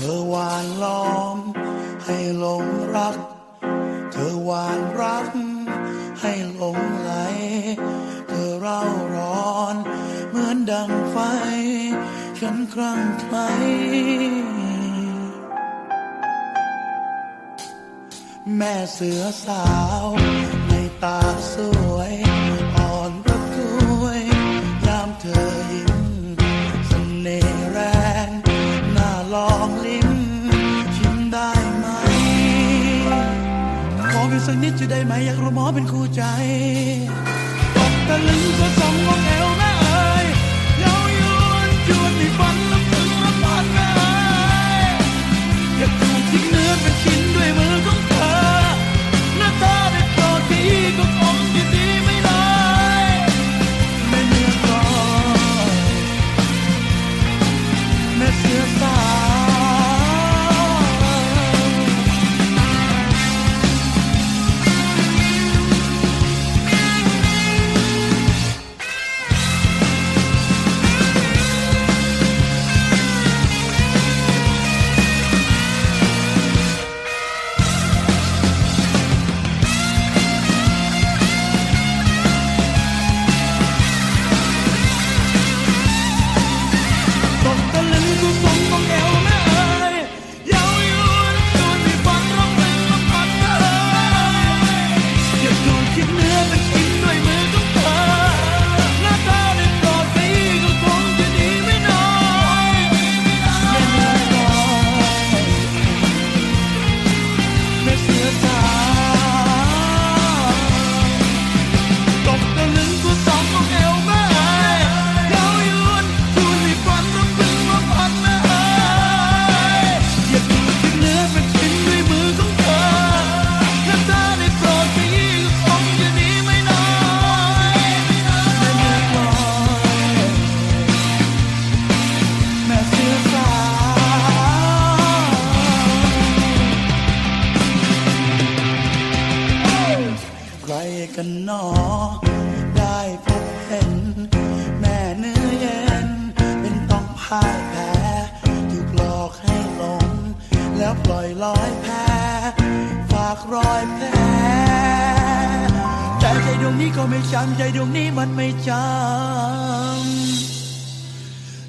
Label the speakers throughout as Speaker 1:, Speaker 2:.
Speaker 1: ธอหวานล้อม ให้หลงรัก เธอหวานรัก ให้หลงไหล เธอเร่าร้อน เหมือนดังไฟ ฉันครั่งไคล้แม่เสือสาวในตาส องลิ้มชิมได้ไหม ขอเพียงสักนิดจะได้ไหม อยากรู้หมอเป็นคู่ใจตกตะลึงก็สองมองแอว รกันหนอ ได้พบเห็น แม่เนื้อเย็น เป็นต้องพ่ายแพ้ถูกหลอกให้หลง แล้วปล่อยลอยแพ้ ฝากรอยแผลแต่ใจดวงนี้ก็ไม่จำใจดวงนี้มันไม่จำ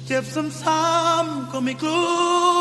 Speaker 1: เจ็บซ้ำๆก็ไม่กลัว